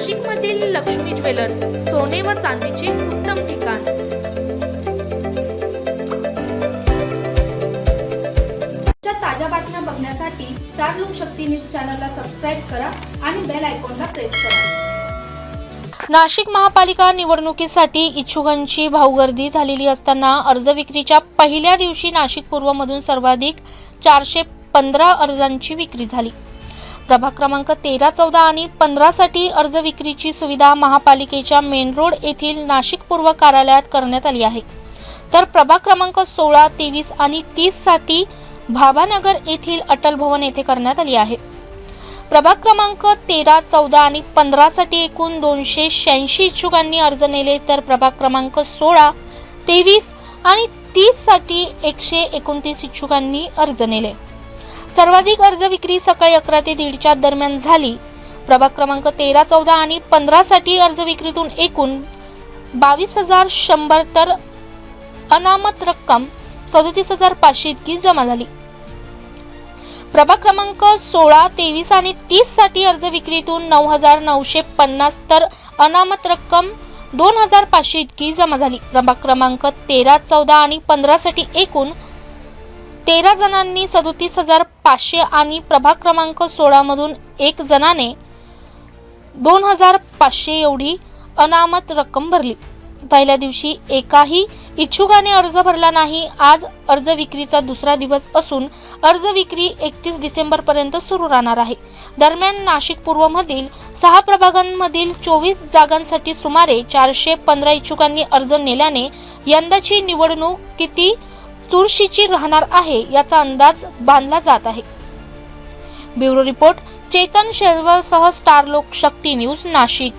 नाशिकमधील लक्ष्मी ज्वेलर्स सोने व चांदीचे उत्तम ठिकाण. ताज्या बातम्या बघण्यासाठी स्टार लोकशक्ती न्यूज चॅनलला सबस्क्राईब करा आणि बेल आयकॉनला प्रेस करा. नाशिक महापालिका निवडणुकीसाठी इच्छुकांची भाऊगर्दी झालेली असताना अर्ज विक्रीच्या पहिल्या दिवशी नाशिक पूर्वमधून सर्वाधिक चारशे पंधरा अर्जांची विक्री झाली. प्रभाग क्रमांक तेरा चौदा आणि पंधरासाठी अर्ज विक्रीची सुविधा महापालिकेच्या मेन रोड येथील नाशिक पूर्व कार्यालयात करण्यात आली आहे. तर प्रभाग क्रमांक सोळा तेवीस आणि तीससाठी भाभानगर येथील अटल भवन येथे करण्यात आली आहे. प्रभाग क्रमांक तेरा चौदा आणि पंधरासाठी एकूण दोनशे शहाऐंशी इच्छुकांनी अर्ज नेले तर प्रभाग क्रमांक सोळा तेवीस आणि तीससाठी एकशे एकोणतीस इच्छुकांनी अर्ज नेले. सर्वाधिक अर्ज विक्री सकाळी अकरा ते दीडच्या दरम्यान झाली. प्रभाग क्रमांक तेरा चौदा आणि पंधरासाठी अर्ज विक्रीतून एकूण बावीस हजार शंभर तर अनामत रक्कम सदतीस हजार पाचशे इतकी जमा झाली. प्रभाग क्रमांक सोळा तेवीस आणि तीससाठी अर्ज विक्रीतून नऊ हजार नऊशे पन्नास तर अनामत रक्कम दोन हजार पाचशे इतकी जमा झाली. प्रभाग क्रमांक तेरा चौदा आणि पंधरा साठी एकूण तेरा जणांनी सदोतीस हजार पाचशे आणि प्रभाग क्रमांक सोळामधून एक जणाने दोन हजार पाचशे एवढी अनामत रक्कम भरली. पहिल्या दिवशी एकाही इच्छुकाने अर्ज भरला नाही. आज अर्ज विक्रीचा दुसरा दिवस असून अर्ज विक्री एकतीस डिसेंबर पर्यंत सुरू राहणार आहे. दरम्यान नाशिक पूर्वमधील सहा प्रभागांमधील चोवीस जागांसाठी सुमारे चारशे पंधरा इच्छुकांनी अर्ज नेल्याने यंदाची निवडणूक किती चुरशीची राहणार आहे याचा अंदाज बांधला जात आहे. ब्युरो रिपोर्ट चेतन शेलवरसह स्टार लोक शक्ती न्यूज नाशिक.